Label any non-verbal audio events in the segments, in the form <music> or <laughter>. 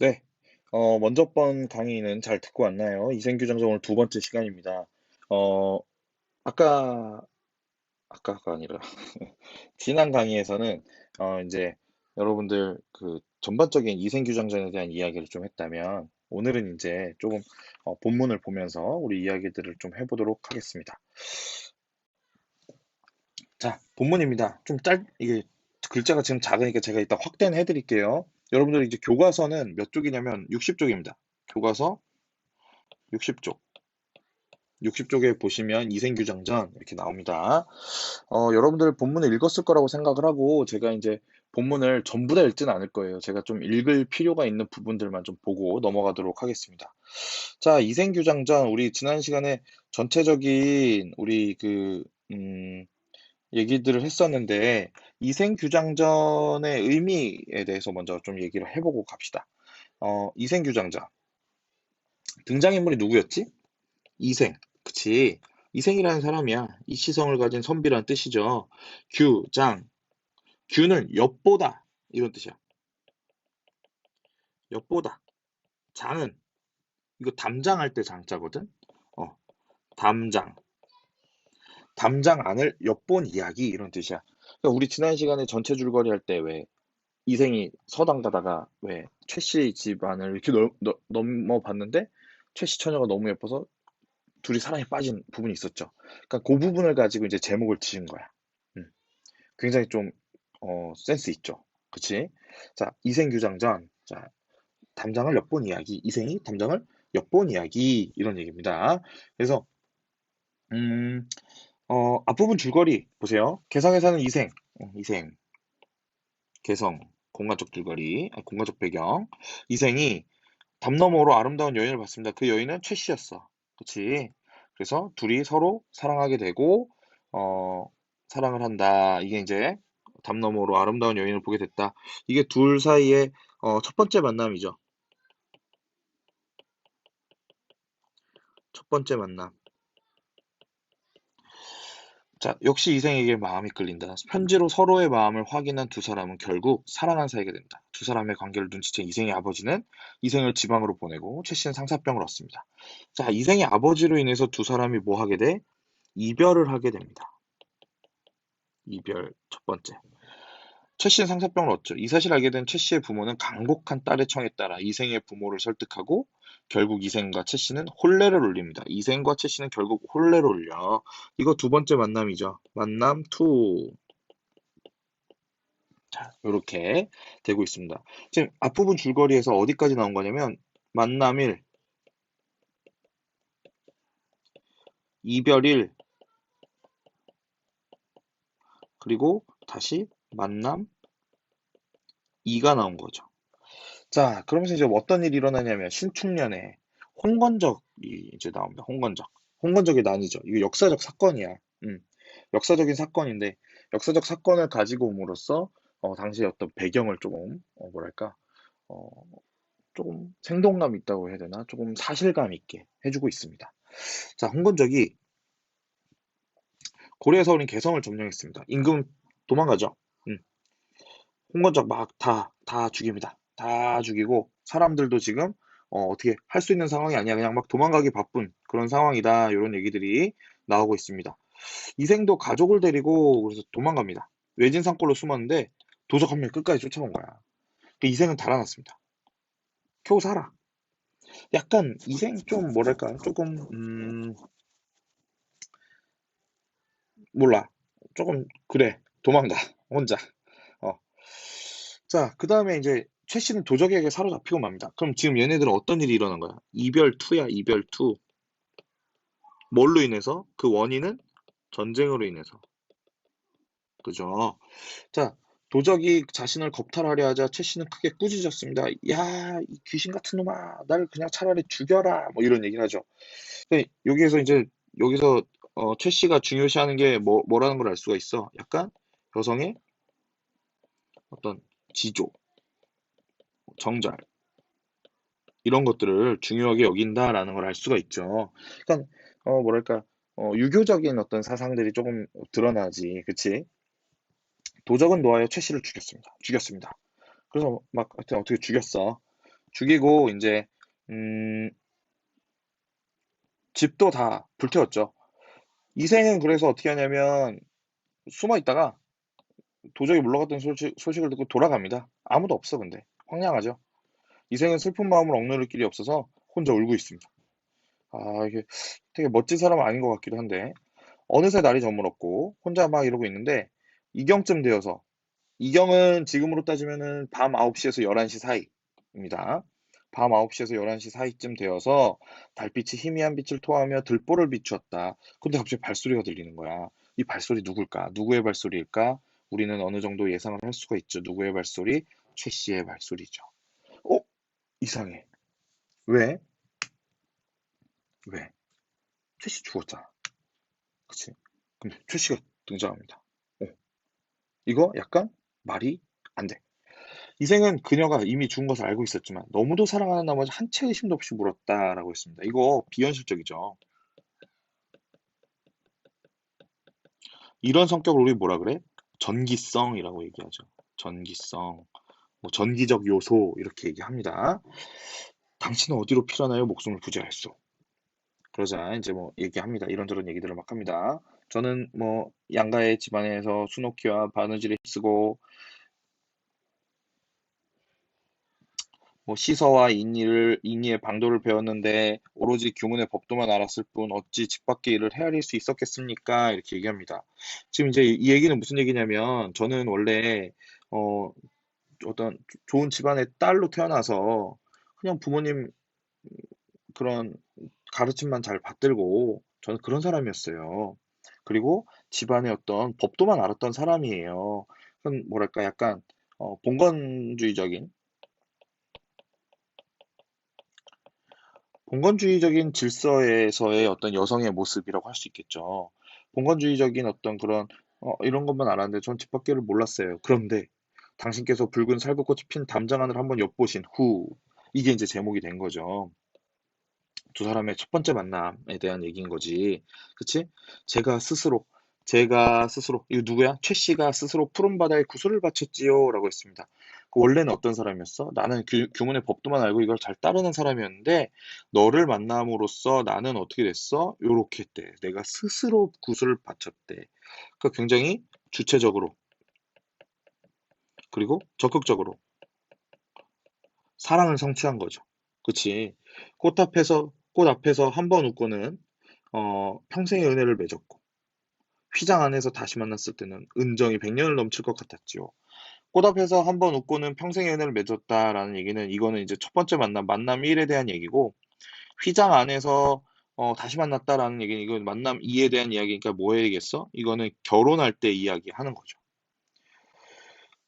네. 어, 먼저 번 강의는 잘 듣고 왔나요? 이생규정정 오늘 두 번째 시간입니다. 어, 아까, 아까가 아니라, <laughs> 지난 강의에서는, 어, 이제, 여러분들 그 전반적인 이생규정전에 대한 이야기를 좀 했다면, 오늘은 이제 조금 어, 본문을 보면서 우리 이야기들을 좀 해보도록 하겠습니다. 자, 본문입니다. 좀 짧, 이게 글자가 지금 작으니까 제가 이따 확대는 해드릴게요. 여러분들 이제 교과서는 몇 쪽이냐면 60쪽입니다. 교과서 60쪽. 60쪽에 보시면 이생규정전 이렇게 나옵니다. 어, 여러분들 본문을 읽었을 거라고 생각을 하고 제가 이제 본문을 전부 다 읽지는 않을 거예요. 제가 좀 읽을 필요가 있는 부분들만 좀 보고 넘어가도록 하겠습니다. 자, 이생규정전 우리 지난 시간에 전체적인 우리 그 음, 얘기들을 했었는데 이생규장전의 의미에 대해서 먼저 좀 얘기를 해보고 갑시다. 어, 이생규장전 등장인물이 누구였지? 이생, 그치? 이생이라는 사람이야. 이시성을 가진 선비란 뜻이죠. 규 장, 규는 엿보다 이런 뜻이야. 엿보다. 장은 이거 담장할 때 장자거든. 어, 담장. 담장 안을 엿본 이야기 이런 뜻이야. 그러니까 우리 지난 시간에 전체 줄거리 할 때 왜 이생이 서당 가다가 왜 최씨 집안을 이렇게 넘, 넘- 넘어봤는데 최 씨 처녀가 너무 예뻐서 둘이 사랑에 빠진 부분이 있었죠. 그러니까 그 부분을 가지고 이제 제목을 지은 거야. 음. 굉장히 좀 어, 센스 있죠. 그치? 자, 이생 규장전. 자, 담장을 엿본 이야기. 이생이 담장을 엿본 이야기. 이런 얘기입니다. 그래서 음, 어, 앞부분 줄거리 보세요. 개성에 사는 이생, 어, 이생, 개성, 공간적 줄거리, 아, 공간적 배경. 이생이 담 너머로 아름다운 여인을 봤습니다. 그 여인은 최 씨였어. 그치? 그래서 둘이 서로 사랑하게 되고, 어, 사랑을 한다. 이게 이제 담 너머로 아름다운 여인을 보게 됐다. 이게 둘 사이의 어, 첫 번째 만남이죠. 첫 번째 만남. 자, 역시 이생에게 마음이 끌린다. 편지로 서로의 마음을 확인한 두 사람은 결국 사랑한 사이가 된다. 두 사람의 관계를 눈치챈 이생의 아버지는 이생을 지방으로 보내고 최 씨는 상사병을 얻습니다. 자, 이생의 아버지로 인해서 두 사람이 뭐 하게 돼? 이별을 하게 됩니다. 이별 첫 번째. 최 씨는 상사병을 얻죠. 이 사실을 알게 된 최 씨의 부모는 강곡한 딸의 청에 따라 이생의 부모를 설득하고 결국 이생과 최 씨는 혼례를 올립니다. 이생과 최 씨는 결국 혼례를 올려. 이거 두 번째 만남이죠. 만남 투. 자, 이렇게 되고 있습니다. 지금 앞부분 줄거리에서 어디까지 나온 거냐면 만남 1, 이별 1, 그리고 다시 만남 2가 나온 거죠. 자, 그러면서 이제 어떤 일이 일어나냐면 신축년에 홍건적이 이제 나옵니다. 홍건적. 홍건적의 난이죠. 이거 역사적 사건이야. 음, 역사적인 사건인데 역사적 사건을 가지고 옴으로써 어, 당시의 어떤 배경을 조금 어, 뭐랄까 어, 조금 생동감 있다고 해야 되나? 조금 사실감 있게 해주고 있습니다. 자, 홍건적이 고려에서 어린 개성을 점령했습니다. 임금 도망가죠. 음, 홍건적 막 다, 다 죽입니다. 다 죽이고 사람들도 지금 어, 어떻게 할 수 있는 상황이 아니야. 그냥 막 도망가기 바쁜 그런 상황이다. 이런 얘기들이 나오고 있습니다. 이생도 가족을 데리고 그래서 도망갑니다. 외진 산골로 숨었는데 도적 한 명이 끝까지 쫓아온 거야. 그 이생은 달아났습니다. 겨우 살아. 약간 이생 좀 뭐랄까 조금 음 몰라 조금 그래 도망가 혼자. 어. 자, 그 다음에 이제 최 씨는 도적에게 사로잡히고 맙니다. 그럼 지금 얘네들은 어떤 일이 일어난 거야? 이별 투야 이별 투. 뭘로 인해서? 그 원인은 전쟁으로 인해서. 그죠? 자, 도적이 자신을 겁탈하려 하자 최 씨는 크게 꾸짖었습니다. 야, 이 귀신 같은 놈아, 나를 그냥 차라리 죽여라. 뭐 이런 얘기를 하죠. 근데 여기에서 이제 여기서 어, 최 씨가 중요시하는 게 뭐, 뭐라는 걸 알 수가 있어. 약간 여성의 어떤 지조, 정절 이런 것들을 중요하게 여긴다라는 걸 알 수가 있죠. 그러니까 어, 뭐랄까 어, 유교적인 어떤 사상들이 조금 드러나지, 그치? 도적은 놓아여 최 씨를 죽였습니다. 죽였습니다. 그래서 막 하여튼 어떻게 죽였어. 죽이고 이제 음, 집도 다 불태웠죠. 이생은 그래서 어떻게 하냐면 숨어 있다가 도저히 물러갔던 소식, 소식을 듣고 돌아갑니다. 아무도 없어 근데 황량하죠. 이생은 슬픈 마음을 억누를 길이 없어서 혼자 울고 있습니다. 아 이게 되게 멋진 사람은 아닌 것 같기도 한데 어느새 날이 저물었고 혼자 막 이러고 있는데 이경쯤 되어서 이경은 지금으로 따지면은 밤 9시에서 11시 사이입니다. 밤 9시에서 11시 사이쯤 되어서 달빛이 희미한 빛을 토하며 들보를 비추었다. 근데 갑자기 발소리가 들리는 거야. 이 발소리 누굴까? 누구의 발소리일까? 우리는 어느 정도 예상을 할 수가 있죠. 누구의 발소리? 최 씨의 발소리죠. 어? 이상해. 왜? 왜? 최 씨 죽었잖아. 그치? 근데 최 씨가 등장합니다. 어. 이거 약간 말이 안 돼. 이생은 그녀가 이미 죽은 것을 알고 있었지만 너무도 사랑하는 나머지 한 채 의 심도 없이 물었다라고 했습니다. 이거 비현실적이죠. 이런 성격을 우리 뭐라 그래? 전기성이라고 얘기하죠. 전기성, 뭐 전기적 요소 이렇게 얘기합니다. 당신은 어디로 필요하나요? 목숨을 부지하였소. 그러자 이제 뭐 얘기합니다. 이런저런 얘기들을 막 합니다. 저는 뭐 양가의 집안에서 수노키와 바느질을 쓰고 뭐 시서와 인의를 인의의 방도를 배웠는데 오로지 교문의 법도만 알았을 뿐 어찌 집 밖의 일을 헤아릴 수 있었겠습니까? 이렇게 얘기합니다. 지금 이제 이 얘기는 무슨 얘기냐면 저는 원래 어 어떤 좋은 집안의 딸로 태어나서 그냥 부모님 그런 가르침만 잘 받들고 저는 그런 사람이었어요. 그리고 집안의 어떤 법도만 알았던 사람이에요. 그건 뭐랄까 약간 어, 봉건주의적인 봉건주의적인 질서에서의 어떤 여성의 모습이라고 할 수 있겠죠. 봉건주의적인 어떤 그런 어, 이런 것만 알았는데 전 집 밖에를 몰랐어요. 그런데 당신께서 붉은 살구꽃이 핀 담장 안을 한번 엿보신 후 이게 이제 제목이 된 거죠. 두 사람의 첫 번째 만남에 대한 얘기인 거지. 그치? 제가 스스로 제가 스스로 이거 누구야? 최 씨가 스스로 푸른 바다에 구슬을 바쳤지요 라고 했습니다. 그 원래는 어떤 사람이었어? 나는 교, 교문의 법도만 알고 이걸 잘 따르는 사람이었는데 너를 만남으로써 나는 어떻게 됐어? 요렇게 했대. 내가 스스로 구슬을 바쳤대. 그러니까 굉장히 주체적으로 그리고 적극적으로 사랑을 성취한 거죠. 그치? 꽃 앞에서 꽃 앞에서 한 번 웃고는 어, 평생의 은혜를 맺었고 휘장 안에서 다시 만났을 때는 은정이 100년을 넘칠 것 같았지요. 꽃 앞에서 한 번 웃고는 평생의 은혜를 맺었다라는 얘기는 이거는 이제 첫 번째 만남, 만남 1에 대한 얘기고 휘장 안에서 어, 다시 만났다라는 얘기는 이건 만남 2에 대한 이야기니까 뭐 해야겠어? 이거는 결혼할 때 이야기 하는 거죠.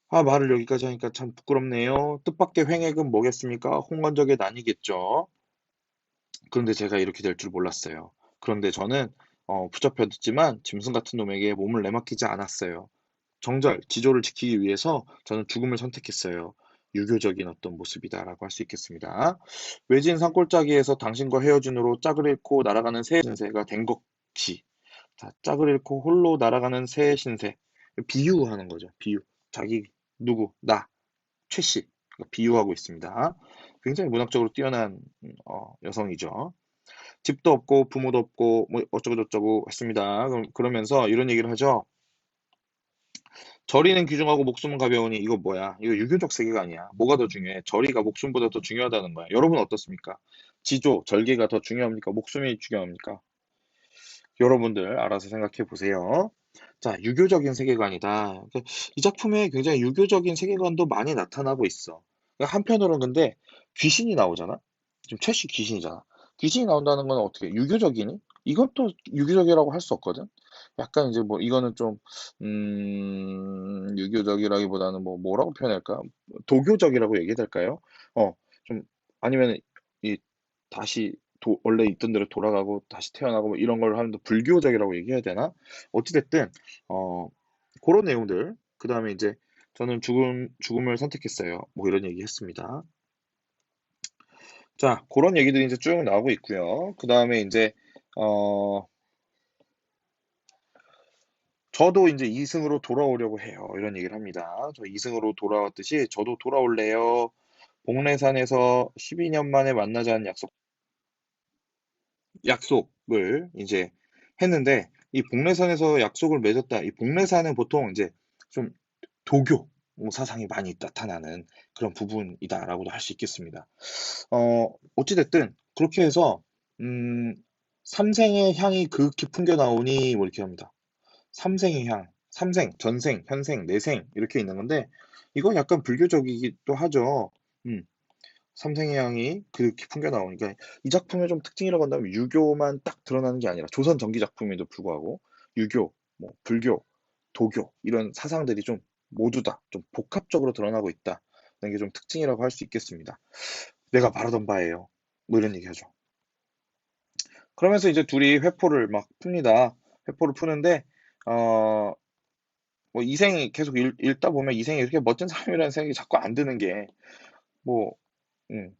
아, 말을 여기까지 하니까 참 부끄럽네요. 뜻밖의 횡액은 뭐겠습니까? 홍건적의 난이겠죠. 그런데 제가 이렇게 될 줄 몰랐어요. 그런데 저는 어, 붙잡혔지만 짐승 같은 놈에게 몸을 내맡기지 않았어요. 정절, 지조를 지키기 위해서 저는 죽음을 선택했어요. 유교적인 어떤 모습이다라고 할 수 있겠습니다. 외진 산골짜기에서 당신과 헤어진 후로 짝을 잃고 날아가는 새 신세가 된 것이 자, 짝을 잃고 홀로 날아가는 새 신세 비유하는 거죠. 비유. 자기 누구 나 최씨 비유하고 있습니다. 굉장히 문학적으로 뛰어난 어, 여성이죠. 집도 없고 부모도 없고 뭐 어쩌고 저쩌고 했습니다. 그러면서 이런 얘기를 하죠. 저리는 귀중하고 목숨은 가벼우니 이거 뭐야? 이거 유교적 세계가 아니야. 뭐가 더 중요해? 저리가 목숨보다 더 중요하다는 거야. 여러분 어떻습니까? 지조, 절개가 더 중요합니까? 목숨이 중요합니까? 여러분들 알아서 생각해 보세요. 자, 유교적인 세계관이다. 그러니까 이 작품에 굉장히 유교적인 세계관도 많이 나타나고 있어. 그러니까 한편으로는 근데 귀신이 나오잖아? 지금 최씨 귀신이잖아. 귀신이 나온다는 건 어떻게, 유교적이니? 또 유교적이라고 할 수 없거든? 약간 이제 뭐, 이거는 좀, 음, 유교적이라기보다는 뭐, 뭐라고 표현할까? 도교적이라고 얘기해야 될까요? 어, 좀, 아니면, 이, 다시, 도, 원래 있던 대로 돌아가고 다시 태어나고 뭐 이런 걸 하면 또 불교적이라고 얘기해야 되나? 어찌됐든, 어, 그런 내용들, 그 다음에 이제 저는 죽음, 죽음을 선택했어요. 뭐 이런 얘기 했습니다. 자, 그런 얘기들이 이제 쭉 나오고 있고요. 그 다음에 이제, 어, 저도 이제 이승으로 돌아오려고 해요. 이런 얘기를 합니다. 저 이승으로 돌아왔듯이 저도 돌아올래요. 복례산에서 12년 만에 만나자는 약속, 약속을 이제 했는데, 이 복례산에서 약속을 맺었다. 이 복례산은 보통 이제 좀 도교 사상이 많이 나타나는 그런 부분이다라고도 할 수 있겠습니다. 어, 어찌됐든 그렇게 해서 음, 삼생의 향이 극히 풍겨 나오니 뭐 이렇게 합니다. 삼생의 향, 삼생, 전생, 현생, 내생 이렇게 있는 건데 이건 약간 불교적이기도 하죠. 음, 삼생의 향이 극히 풍겨 나오니까 이 작품의 좀 특징이라고 한다면 유교만 딱 드러나는 게 아니라 조선 전기 작품에도 불구하고 유교, 뭐 불교, 도교 이런 사상들이 좀 모두 다 좀 복합적으로 드러나고 있다는 게 좀 특징이라고 할 수 있겠습니다. 내가 바라던 바예요. 뭐 이런 얘기 하죠. 그러면서 이제 둘이 회포를 막 풉니다. 회포를 푸는데 어, 뭐 이생이 계속 읽, 읽다 보면 이생이 이렇게 멋진 사람이라는 생각이 자꾸 안 드는 게 뭐, 음,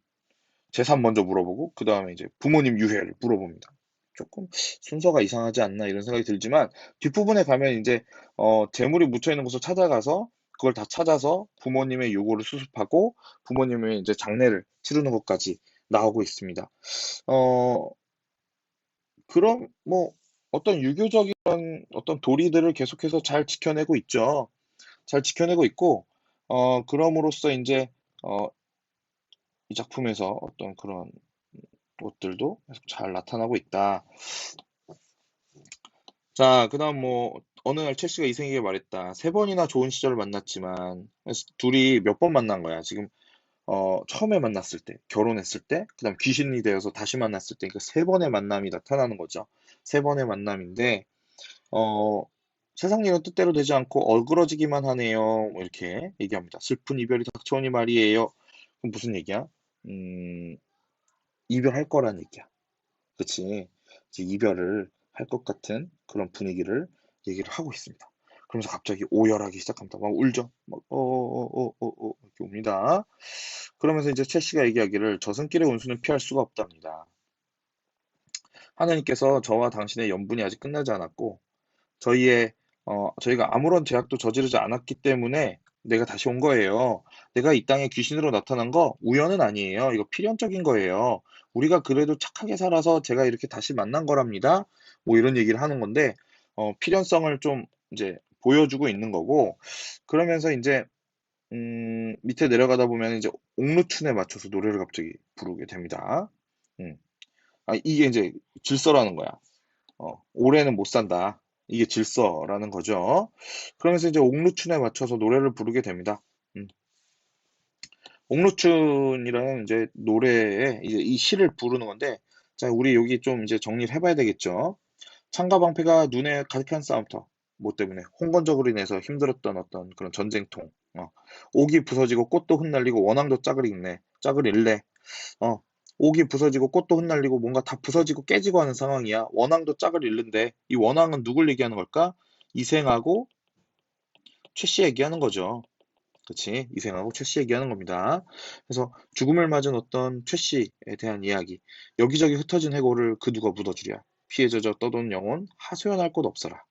재산 먼저 물어보고 그 다음에 이제 부모님 유해를 물어봅니다. 조금 순서가 이상하지 않나 이런 생각이 들지만 뒷부분에 가면 이제 어, 재물이 묻혀 있는 곳을 찾아가서 그걸 다 찾아서 부모님의 요구를 수습하고 부모님의 이제 장례를 치르는 것까지 나오고 있습니다. 어, 그럼 뭐 어떤 유교적인 어떤 도리들을 계속해서 잘 지켜내고 있죠. 잘 지켜내고 있고 어, 그럼으로써 이제 어, 이 작품에서 어떤 그런 것들도 계속 잘 나타나고 있다. 자, 그 다음 뭐, 어느 날 첼시가 이생에게 말했다. 세 번이나 좋은 시절을 만났지만, 둘이 몇 번 만난 거야. 지금, 어, 처음에 만났을 때, 결혼했을 때, 그 다음 귀신이 되어서 다시 만났을 때, 그러니까 세 번의 만남이 나타나는 거죠. 세 번의 만남인데, 어, 세상 일은 뜻대로 되지 않고 어그러지기만 하네요. 뭐 이렇게 얘기합니다. 슬픈 이별이 닥쳐오니 말이에요. 그럼 무슨 얘기야? 음, 이별할 거란 얘기야. 그치? 이제 이별을 할 것 같은 그런 분위기를 얘기를 하고 있습니다. 그러면서 갑자기 오열하기 시작합니다. 막 울죠. 막, 어, 어, 어, 어, 어, 이렇게 옵니다. 그러면서 이제 최씨가 얘기하기를 저승길의 운수는 피할 수가 없답니다. 하나님께서 저와 당신의 연분이 아직 끝나지 않았고, 저희의, 어, 저희가 아무런 제약도 저지르지 않았기 때문에 내가 다시 온 거예요. 내가 이 땅에 귀신으로 나타난 거 우연은 아니에요. 이거 필연적인 거예요. 우리가 그래도 착하게 살아서 제가 이렇게 다시 만난 거랍니다. 뭐 이런 얘기를 하는 건데, 어, 필연성을 좀 이제 보여주고 있는 거고, 그러면서 이제, 음, 밑에 내려가다 보면 이제 옥루춘에 맞춰서 노래를 갑자기 부르게 됩니다. 음. 아, 이게 이제 질서라는 거야. 어, 올해는 못 산다. 이게 질서라는 거죠. 그러면서 이제 옥루춘에 맞춰서 노래를 부르게 됩니다. 음. 옥루춘이라는 이제 노래에 이제 이 시를 부르는 건데, 자, 우리 여기 좀 이제 정리를 해봐야 되겠죠. 창과 방패가 눈에 가득한 싸움터. 뭐 때문에 홍건적으로 인해서 힘들었던 어떤 그런 전쟁통. 어. 옥이 부서지고 꽃도 흩날리고 원앙도 짝을 읽네. 짝을 읽래. 어. 옥이 부서지고 꽃도 흩날리고 뭔가 다 부서지고 깨지고 하는 상황이야. 원앙도 짝을 잃는데 이 원앙은 누굴 얘기하는 걸까? 이생하고 최씨 얘기하는 거죠. 그치? 이생하고 최씨 얘기하는 겁니다. 그래서 죽음을 맞은 어떤 최씨에 대한 이야기. 여기저기 흩어진 해골을 그 누가 묻어주랴. 피해 젖어 떠도는 영혼 하소연할 곳 없어라.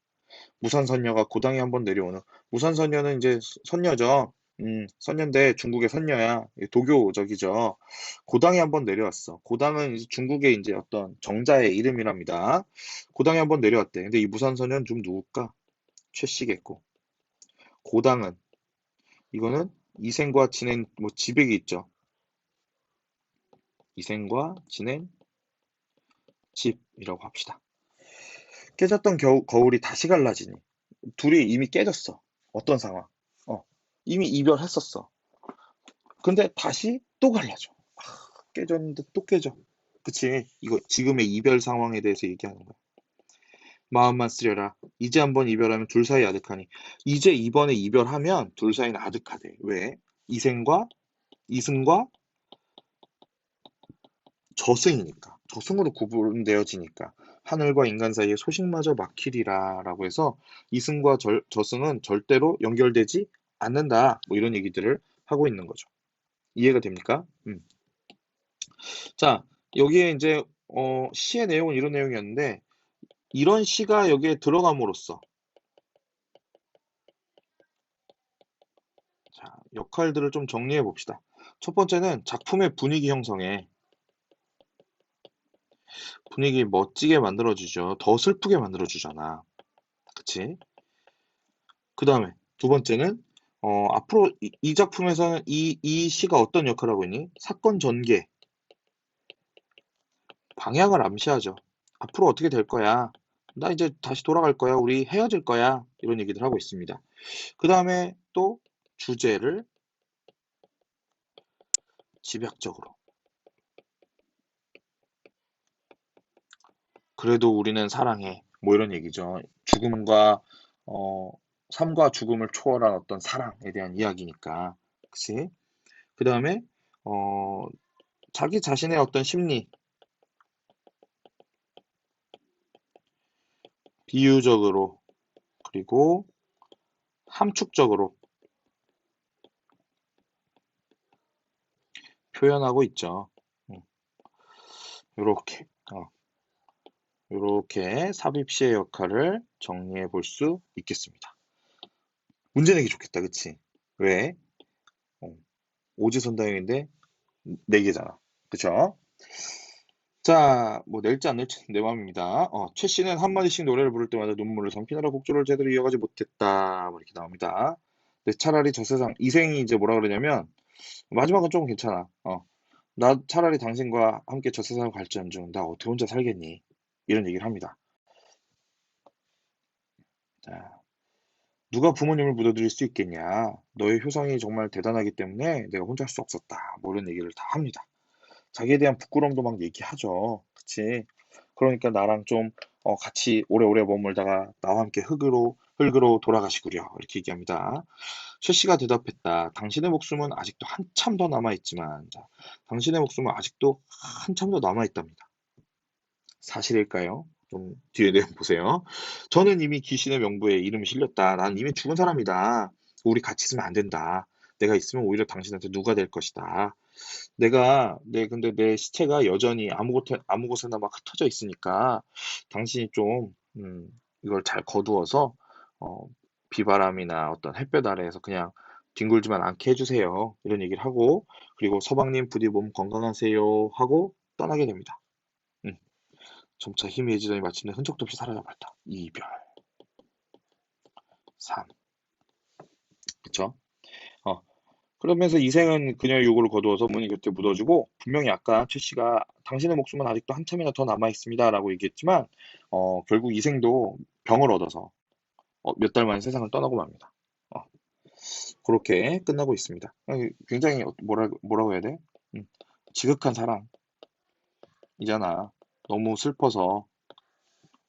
무산선녀가 고당에 한번 내려오는 무산선녀는 이제 선녀죠. 음, 선녀인데 중국의 선녀야. 도교적이죠. 고당에 한번 내려왔어. 고당은 이제 중국의 이제 어떤 정자의 이름이랍니다. 고당에 한번 내려왔대. 근데 이 무산 선녀는 좀 누굴까? 최씨겠고. 고당은 이거는 이생과 진행 뭐 지백이 있죠. 이생과 진행 집이라고 합시다. 깨졌던 겨우, 거울이 다시 갈라지니 둘이 이미 깨졌어. 어떤 상황? 어, 이미 이별했었어. 근데 다시 또 갈라져. 아, 깨졌는데 또 깨져. 그치? 이거 지금의 이별 상황에 대해서 얘기하는 거야. 마음만 쓰려라. 이제 한번 이별하면 둘 사이 아득하니. 이제 이번에 이별하면 둘 사이는 아득하대. 왜? 이생과 이승과 저승이니까. 저승으로 구분되어지니까. 하늘과 인간 사이에 소식마저 막히리라 라고 해서 이승과 절, 저승은 절대로 연결되지 않는다. 뭐 이런 얘기들을 하고 있는 거죠. 이해가 됩니까? 음. 자, 여기에 이제 어, 시의 내용은 이런 내용이었는데 이런 시가 여기에 들어감으로써 자, 역할들을 좀 정리해 봅시다. 첫 번째는 작품의 분위기 형성에 분위기 멋지게 만들어주죠. 더 슬프게 만들어주잖아. 그치? 그 다음에 두 번째는 어, 앞으로 이, 이 작품에서는 이, 이 시가 어떤 역할을 하고 있니? 사건 전개. 방향을 암시하죠. 앞으로 어떻게 될 거야? 나 이제 다시 돌아갈 거야. 우리 헤어질 거야. 이런 얘기들 하고 있습니다. 그 다음에 또 주제를 집약적으로. 그래도 우리는 사랑해. 뭐 이런 얘기죠. 죽음과 어, 삶과 죽음을 초월한 어떤 사랑에 대한 이야기니까. 그치? 그 다음에 어, 자기 자신의 어떤 심리 비유적으로 그리고 함축적으로 표현하고 있죠. 이렇게 어. 이렇게 삽입시의 역할을 정리해 볼 수 있겠습니다. 문제 내기 좋겠다, 그치? 왜? 어, 오지선다형인데 네 개잖아, 그쵸? 자, 뭐 낼지 안 낼지 내 마음입니다. 어, 최 씨는 한마디씩 노래를 부를 때마다 눈물을 삼키느라 곡조를 제대로 이어가지 못했다. 뭐 이렇게 나옵니다. 근데 차라리 저 세상 이생이 이제 뭐라 그러냐면 마지막은 조금 괜찮아. 어, 나 차라리 당신과 함께 저 세상을 갈지언정 나 어떻게 혼자 살겠니? 이런 얘기를 합니다. 자, 누가 부모님을 묻어드릴 수 있겠냐? 너의 효성이 정말 대단하기 때문에 내가 혼자 할 수 없었다. 뭐 이런 얘기를 다 합니다. 자기에 대한 부끄러움도 막 얘기하죠. 그치? 그러니까 나랑 좀 어, 같이 오래오래 머물다가 나와 함께 흙으로 흙으로 돌아가시구려 이렇게 얘기합니다. 최 씨가 대답했다. 당신의 목숨은 아직도 한참 더 남아 있지만, 자, 당신의 목숨은 아직도 한참 더 남아 있답니다. 사실일까요? 좀 뒤에 내용 보세요. 저는 이미 귀신의 명부에 이름이 실렸다. 난 이미 죽은 사람이다. 우리 같이 있으면 안 된다. 내가 있으면 오히려 당신한테 누가 될 것이다. 내가 내 근데 내 시체가 여전히 아무 곳에 아무 곳에나 막 흩어져 있으니까 당신이 좀 음, 이걸 잘 거두어서 어, 비바람이나 어떤 햇볕 아래에서 그냥 뒹굴지만 않게 해주세요. 이런 얘기를 하고 그리고 서방님 부디 몸 건강하세요 하고 떠나게 됩니다. 음, 점차 희미해지더니 마침내 흔적도 없이 사라져 버렸다. 이별 3 그쵸? 어, 그러면서 이생은 그녀의 요구를 거두어서 부모님 곁에 묻어주고 분명히 아까 최 씨가 당신의 목숨은 아직도 한참이나 더 남아 있습니다 라고 얘기했지만 어, 결국 이생도 병을 얻어서 어, 몇 달 만에 세상을 떠나고 맙니다. 어, 그렇게 끝나고 있습니다. 어, 굉장히 어, 뭐라 뭐라고 해야 돼? 음, 지극한 사랑이잖아. 너무 슬퍼서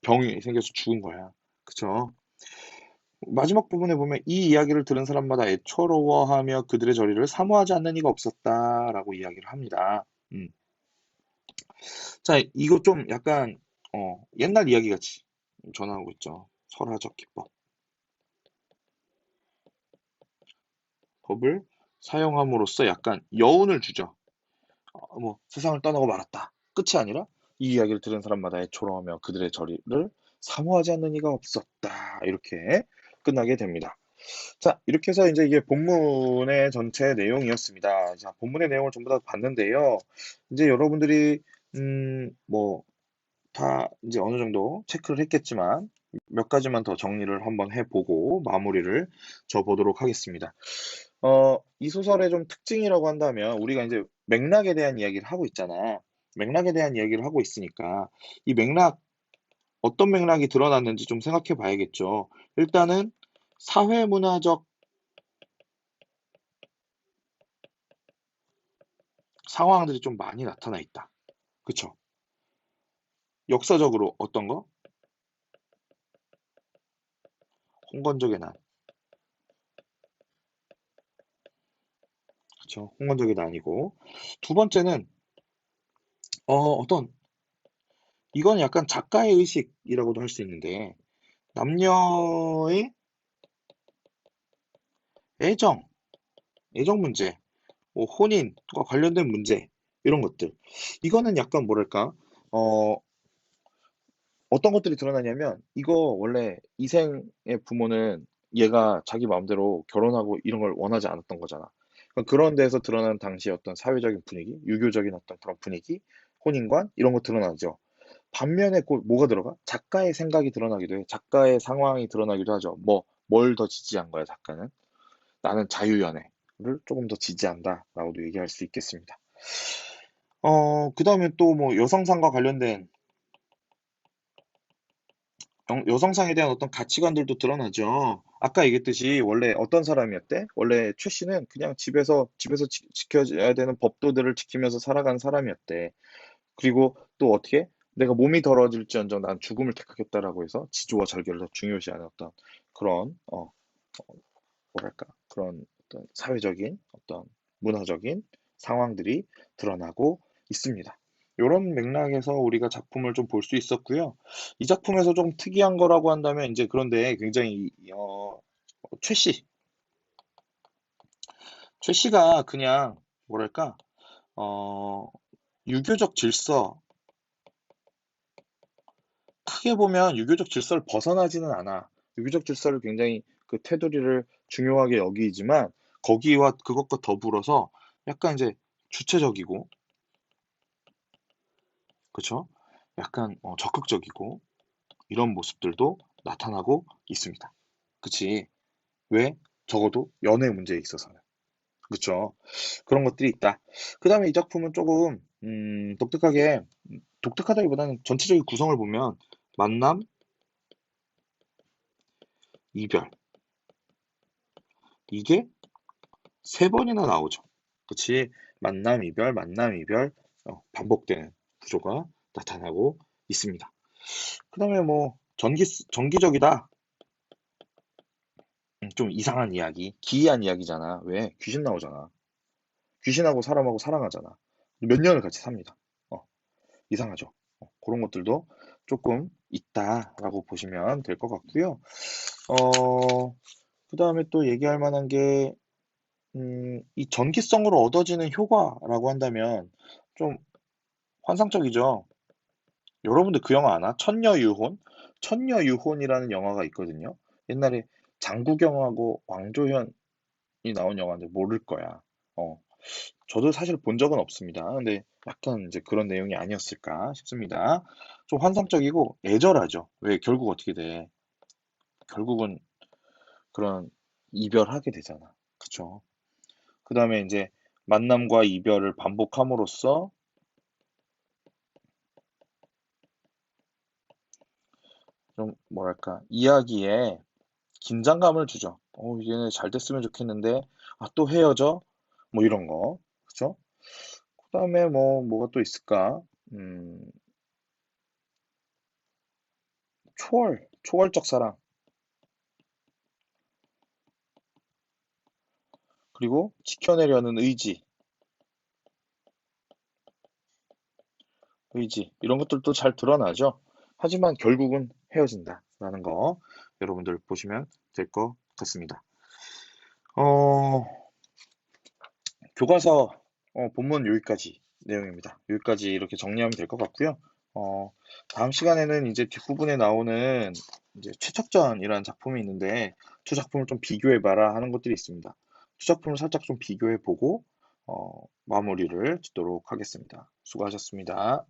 병이 생겨서 죽은 거야. 그쵸? 마지막 부분에 보면 이 이야기를 들은 사람마다 애처로워하며 그들의 저리를 사모하지 않는 이가 없었다라고 이야기를 합니다. 음. 자, 이거 좀 약간 어, 옛날 이야기 같이 전하고 있죠. 설화적 기법. 법을 사용함으로써 약간 여운을 주죠. 어, 뭐 세상을 떠나고 말았다. 끝이 아니라 이 이야기를 들은 사람마다 애처로워하며 그들의 저리를 사모하지 않는 이가 없었다. 이렇게 끝나게 됩니다. 자, 이렇게 해서 이제 이게 본문의 전체 내용이었습니다. 자, 본문의 내용을 전부 다 봤는데요. 이제 여러분들이, 음, 뭐, 다 이제 어느 정도 체크를 했겠지만, 몇 가지만 더 정리를 한번 해보고 마무리를 져보도록 하겠습니다. 어, 이 소설의 좀 특징이라고 한다면, 우리가 이제 맥락에 대한 이야기를 하고 있잖아. 맥락에 대한 이야기를 하고 있으니까, 이 맥락, 어떤 맥락이 드러났는지 좀 생각해 봐야겠죠. 일단은 사회문화적 상황들이 좀 많이 나타나 있다. 그쵸? 역사적으로 어떤 거? 홍건적의 난. 그쵸? 홍건적의 난이고. 두 번째는, 어, 어떤, 이건 약간 작가의 의식이라고도 할 수 있는데, 남녀의 애정, 애정 문제, 뭐 혼인과 관련된 문제, 이런 것들. 이거는 약간 뭐랄까, 어, 어떤 것들이 드러나냐면, 이거 원래 이생의 부모는 얘가 자기 마음대로 결혼하고 이런 걸 원하지 않았던 거잖아. 그러니까 그런 데서 드러나는 당시의 어떤 사회적인 분위기, 유교적인 어떤 그런 분위기, 혼인관 이런 거 드러나죠. 반면에 꼭 뭐가 들어가? 작가의 생각이 드러나기도 해. 작가의 상황이 드러나기도 하죠. 뭐, 뭘 더 지지한 거야, 작가는? 나는 자유연애를 조금 더 지지한다라고도 얘기할 수 있겠습니다. 어, 그 다음에 또 뭐 여성상과 관련된 여- 여성상에 대한 어떤 가치관들도 드러나죠. 아까 얘기했듯이 원래 어떤 사람이었대? 원래 최 씨는 그냥 집에서 집에서 지, 지켜야 되는 법도들을 지키면서 살아간 사람이었대. 그리고 또 어떻게? 내가 몸이 더러워질지언정 난 죽음을 택하겠다라고 해서 지조와 절개를 더 중요시하는 어떤 그런 어 뭐랄까 그런 어떤 사회적인 어떤 문화적인 상황들이 드러나고 있습니다. 이런 맥락에서 우리가 작품을 좀 볼 수 있었고요. 이 작품에서 좀 특이한 거라고 한다면 이제 그런데 굉장히 어, 최 씨, 최 씨가 그냥 뭐랄까 어, 유교적 질서 크게 보면 유교적 질서를 벗어나지는 않아. 유교적 질서를 굉장히 그 테두리를 중요하게 여기지만 거기와 그것과 더불어서 약간 이제 주체적이고 그쵸? 약간 어, 적극적이고 이런 모습들도 나타나고 있습니다. 그치? 왜? 적어도 연애 문제에 있어서는. 그쵸? 그런 것들이 있다. 그 다음에 이 작품은 조금 음, 독특하게 독특하다기보다는 전체적인 구성을 보면 만남, 이별 이게 세 번이나 나오죠. 그치? 만남, 이별, 만남, 이별 어, 반복되는 구조가 나타나고 있습니다. 그 다음에 뭐 전기 전기적이다. 음, 좀 이상한 이야기, 기이한 이야기잖아. 왜? 귀신 나오잖아. 귀신하고 사람하고 사랑하잖아. 몇 년을 같이 삽니다. 어, 이상하죠. 어, 그런 것들도 조금 있다라고 보시면 될 것 같고요. 어, 그 다음에 또 얘기할 만한 게, 음, 이 전기성으로 얻어지는 효과라고 한다면 좀 환상적이죠. 여러분들 그 영화 아나? 천녀유혼? 천녀유혼이라는 영화가 있거든요. 옛날에 장국영하고 왕조현이 나온 영화인데 모를 거야. 어, 저도 사실 본 적은 없습니다. 근데 약간 이제 그런 내용이 아니었을까 싶습니다. 좀 환상적이고 애절하죠. 왜 결국 어떻게 돼? 결국은 그런 이별하게 되잖아. 그쵸? 그 다음에 이제 만남과 이별을 반복함으로써 좀 뭐랄까 이야기에 긴장감을 주죠. 어, 얘네 잘 됐으면 좋겠는데 아, 또 헤어져? 뭐 이런 거. 그쵸? 그 다음에 뭐 뭐가 또 있을까? 음, 초월, 초월적 사랑. 그리고 지켜내려는 의지, 의지 이런 것들도 잘 드러나죠. 하지만 결국은 헤어진다 라는 거 여러분들 보시면 될 것 같습니다. 어, 교과서 어, 본문 여기까지 내용입니다. 여기까지 이렇게 정리하면 될 것 같고요. 어, 다음 시간에는 이제 뒷부분에 나오는 이제 최척전이라는 작품이 있는데 두 작품을 좀 비교해봐라 하는 것들이 있습니다. 두 작품을 살짝 좀 비교해보고 어, 마무리를 짓도록 하겠습니다. 수고하셨습니다.